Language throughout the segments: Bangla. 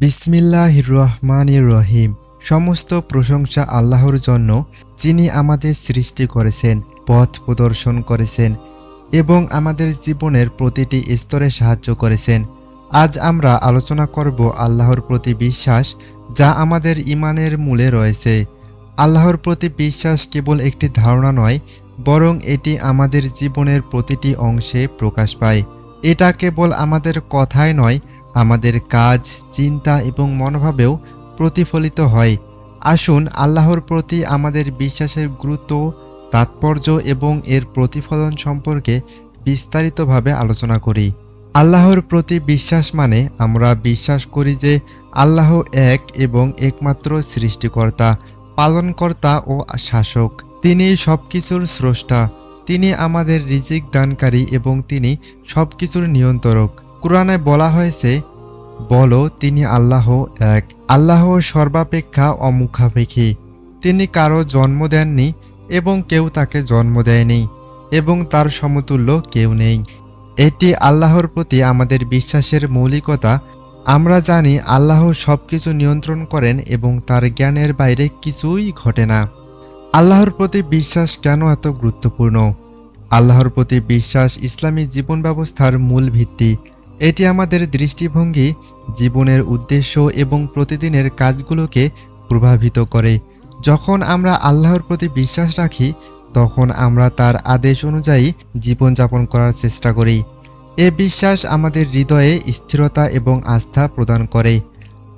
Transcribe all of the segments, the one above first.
বিসমিল্লাহ রহমান রহিম। সমস্ত প্রশংসা আল্লাহর জন্য, যিনি আমাদের সৃষ্টি করেছেন, পথ প্রদর্শন করেছেন এবং আমাদের জীবনের প্রতিটি স্তরে সাহায্য করেছেন। আজ আমরা আলোচনা করব আল্লাহর প্রতি বিশ্বাস, যা আমাদের ইমানের মূলে রয়েছে। আল্লাহর প্রতি বিশ্বাস কেবল একটি ধারণা নয়, বরং এটি আমাদের জীবনের প্রতিটি অংশে প্রকাশ পায়। এটা কেবল আমাদের কথায় নয় আমাদের কাজ, চিন্তা এবং মনোভাবেও প্রতিফলিত হয়। আসুন আল্লাহর প্রতি আমাদের বিশ্বাসের গুরুত্ব, তাৎপর্য এবং এর প্রতিফলন সম্পর্কে বিস্তারিতভাবে আলোচনা করি। আল্লাহর প্রতি বিশ্বাস মানে আমরা বিশ্বাস করি যে আল্লাহ এক এবং একমাত্র সৃষ্টিকর্তা, পালনকর্তা ও শাসক। তিনি সবকিছুর স্রষ্টা। তিনি আমাদের রিজিক দানকারী এবং তিনি সবকিছুর নিয়ন্ত্রক। কোরআনে বলা হয়েছে, বলো তিনি আল্লাহ এক। আল্লাহ সর্বাপেক্ষা অমুখাপেক্ষী। তিনি কারও জন্ম দেননি এবং কেউ তাকে জন্ম দেয়নি এবং তার সমতুল্য কেউ নেই। এটি আল্লাহর প্রতি আমাদের বিশ্বাসের মৌলিকতা। আমরা জানি আল্লাহ সব কিছু নিয়ন্ত্রণ করেন এবং তার জ্ঞানের বাইরে কিছুই ঘটে না। আল্লাহর প্রতি বিশ্বাস কেন এত গুরুত্বপূর্ণ? আল্লাহর প্রতি বিশ্বাস ইসলামী জীবন ব্যবস্থার মূল ভিত্তি। এটি আমাদের দৃষ্টিভঙ্গি, জীবনের উদ্দেশ্য এবং প্রতিদিনের কাজগুলোকে প্রভাবিত করে। যখন আমরা আল্লাহর প্রতি বিশ্বাস রাখি, তখন আমরা তার আদেশ অনুযায়ী জীবনযাপন করার চেষ্টা করি। এ বিশ্বাস আমাদের হৃদয়ে স্থিরতা এবং আস্থা প্রদান করে।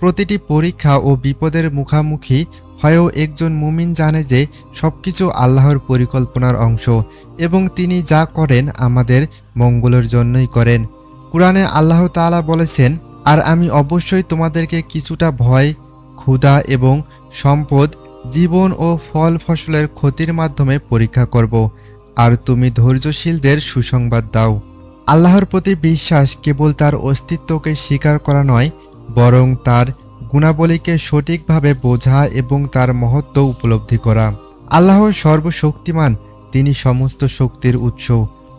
প্রতিটি পরীক্ষা ও বিপদের মুখামুখি হয়েও একজন মুমিন জানে যে সবকিছু আল্লাহর পরিকল্পনার অংশ এবং তিনি যা করেন আমাদের মঙ্গলের জন্যই করেন। কোরআনে আল্লাহ তাআলা বলেছেন, আর আমি অবশ্যই তোমাদেরকে কিছুটা ভয়, ক্ষুধা এবং সম্পদ, জীবন ও ফল ফসলের ক্ষতির মাধ্যমে পরীক্ষা করব। আর তুমি ধৈর্যশীলদের সুসংবাদ দাও। আল্লাহর প্রতি বিশ্বাস কেবল তার অস্তিত্বকে স্বীকার করা নয়, বরং তার গুণাবলীকে সঠিকভাবে বোঝা এবং তার মহত্ব উপলব্ধি করা। আল্লাহ সর্বশক্তিমান, তিনি সমস্ত শক্তির উৎস।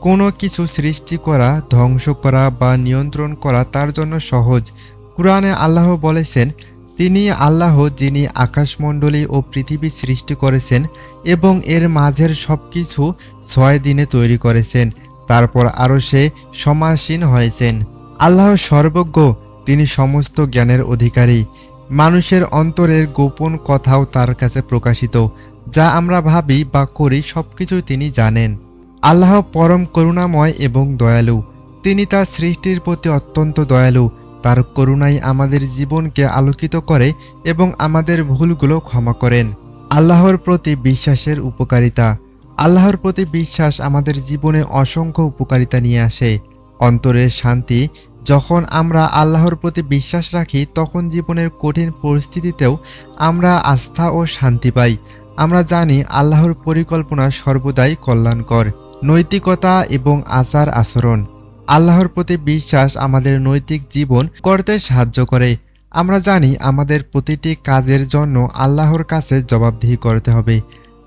কোনো কিছু সৃষ্টি করা, ধ্বংস করা বা নিয়ন্ত্রণ করা তার জন্য সহজ। কোরআনে আল্লাহ বলেছেন, তিনি আল্লাহ যিনি আকাশমণ্ডলী ও পৃথিবী সৃষ্টি করেছেন এবং এর মাঝের সব কিছু ছয় দিনে তৈরি করেছেন। তারপর আরও সে সমাসীন হয়েছেন। আল্লাহ সর্বজ্ঞ, তিনি সমস্ত জ্ঞানের অধিকারী। মানুষের অন্তরের গোপন কথাও তার কাছে প্রকাশিত। যা আমরা ভাবি বা করি সবকিছুই তিনি জানেন। আল্লাহ পরম করুণাময় এবং দয়ালু। তিনি তার সৃষ্টির প্রতি অত্যন্ত দয়ালু। তার করুণাই আমাদের জীবনকে আলোকিত করে এবং আমাদের ভুলগুলো ক্ষমা করেন। আল্লাহর প্রতি বিশ্বাসের উপকারিতা। আল্লাহর প্রতি বিশ্বাস আমাদের জীবনে অসংখ্য উপকারিতা নিয়ে আসে। অন্তরের শান্তি, যখন আমরা আল্লাহর প্রতি বিশ্বাস রাখি, তখন জীবনের কঠিন পরিস্থিতিতেও আমরা আস্থা ও শান্তি পাই। আমরা জানি আল্লাহর পরিকল্পনা সর্বদাই কল্যাণকর। নৈতিকতা এবং আচার আচরণ। আল্লাহর প্রতি বিশ্বাস আমাদের নৈতিক জীবন করতে সাহায্য করে। আমরা জানি আমাদের প্রতিটি কাজের জন্য আল্লাহর কাছে জবাবদিহি করতে হবে।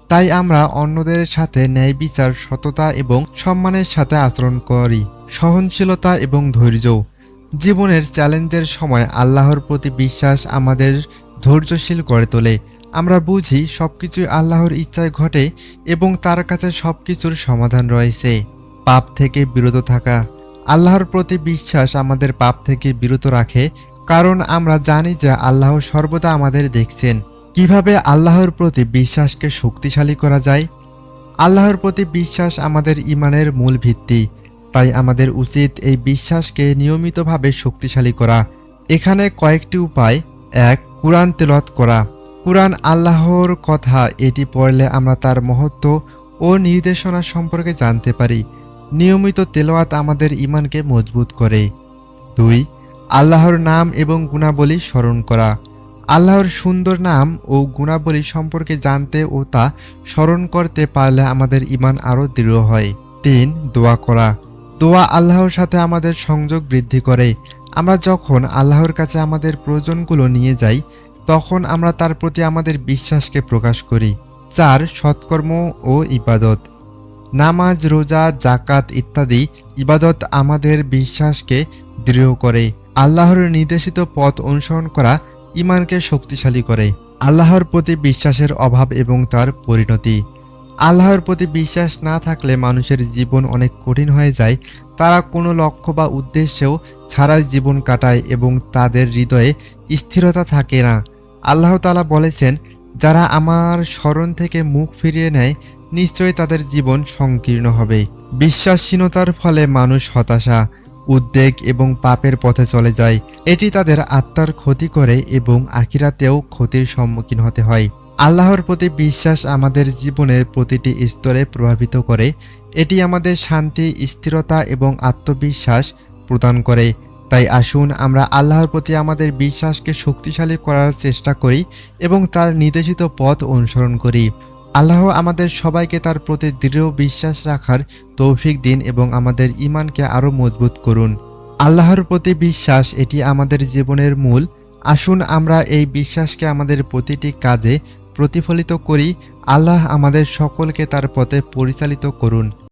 তাই আমরা অন্যদের সাথে ন্যায় বিচার, সততা এবং সম্মানের সাথে আচরণ করি। সহনশীলতা এবং ধৈর্য। জীবনের চ্যালেঞ্জের সময় আল্লাহর প্রতি বিশ্বাস আমাদের ধৈর্যশীল করে তোলে। আমরা বুঝি সবকিছুই আল্লাহর ইচ্ছায় ঘটে এবং তার কাছে সব কিছুর সমাধান রয়েছে। পাপ থেকে বিরত থাকা। আল্লাহর প্রতি বিশ্বাস আমাদের পাপ থেকে বিরত রাখে, কারণ আমরা জানি যে আল্লাহ সর্বদা আমাদের দেখছেন। কীভাবে আল্লাহর প্রতি বিশ্বাসকে শক্তিশালী করা যায়? আল্লাহর প্রতি বিশ্বাস আমাদের ইমানের মূল ভিত্তি, তাই আমাদের উচিত এই বিশ্বাসকে নিয়মিতভাবে শক্তিশালী করা। এখানে কয়েকটি উপায়। এক, কোরআন তেলত করা। কোরআন আল্লাহর কথা, এটি পড়লে আমরা তার মহত্ব ও নির্দেশনা সম্পর্কে জানতে পারি। নিয়মিত তেলাওয়াত আমাদের ইমানকে মজবুত করে। দুই, আল্লাহর নাম এবং গুণাবলী স্মরণ করা। আল্লাহর সুন্দর নাম ও গুণাবলী সম্পর্কে জানতে ও তা স্মরণ করতে পারলে আমাদের ইমান আরও দৃঢ় হয়। তিন, দোয়া করা। দোয়া আল্লাহর সাথে আমাদের সংযোগ বৃদ্ধি করে। আমরা যখন আল্লাহর কাছে আমাদের প্রয়োজনগুলো নিয়ে যাই তখন আমরা তার প্রতি আমাদের বিশ্বাসকে প্রকাশ করি, চার সৎকর্ম ও ইবাদত। নামাজ, রোজা জাকাত ইত্যাদি ইবাদত আমাদের বিশ্বাসকে দৃঢ় করে, আল্লাহর নির্দেশিত পথ অনুসরণ করা ইমানকে শক্তিশালী করে। আল্লাহর প্রতি বিশ্বাসের অভাব এবং তার পরিণতি। আল্লাহর প্রতি বিশ্বাস না থাকলে মানুষের জীবন অনেক কঠিন হয়ে যায়। তারা কোনো লক্ষ্য বা উদ্দেশ্যেও ছাড়াই জীবন কাটায় এবং তাদের হৃদয়ে স্থিরতা থাকে না। আল্লাহ তালা বলেছেন, যারা আমার স্মরণ থেকে মুখ ফিরিয়ে নেয়, নিশ্চয়ই তাদের জীবন সংকীর্ণ হবে। বিশ্বাসহীনতার ফলে মানুষ হতাশা, উদ্বেগ এবং পাপের পথে চলে যায়। এটি তাদের আত্মার ক্ষতি করে এবং আখিরাতেও ক্ষতির সম্মুখীন হতে হয়। আল্লাহর প্রতি বিশ্বাস আমাদের জীবনের প্রতিটি স্তরে প্রভাবিত করে। এটি আমাদের শান্তি, স্থিরতা এবং আত্মবিশ্বাস প্রদান করে। তাই আসুন আমরা আল্লাহর প্রতি আমাদের বিশ্বাসকে শক্তিশালী করার চেষ্টা করি এবং তার নির্দেশিত পথ অনুসরণ করি। আল্লাহ আমাদের সবাইকে তার প্রতি দৃঢ় বিশ্বাস রাখার তৌফিক দিন এবং আমাদের ইমানকে আরও মজবুত করুন। আল্লাহর প্রতি বিশ্বাস এটি আমাদের জীবনের মূল। আসুন আমরা এই বিশ্বাসকে আমাদের প্রতিটি কাজে প্রতিফলিত করি। আল্লাহ আমাদের সকলকে তার পথে পরিচালিত করুন।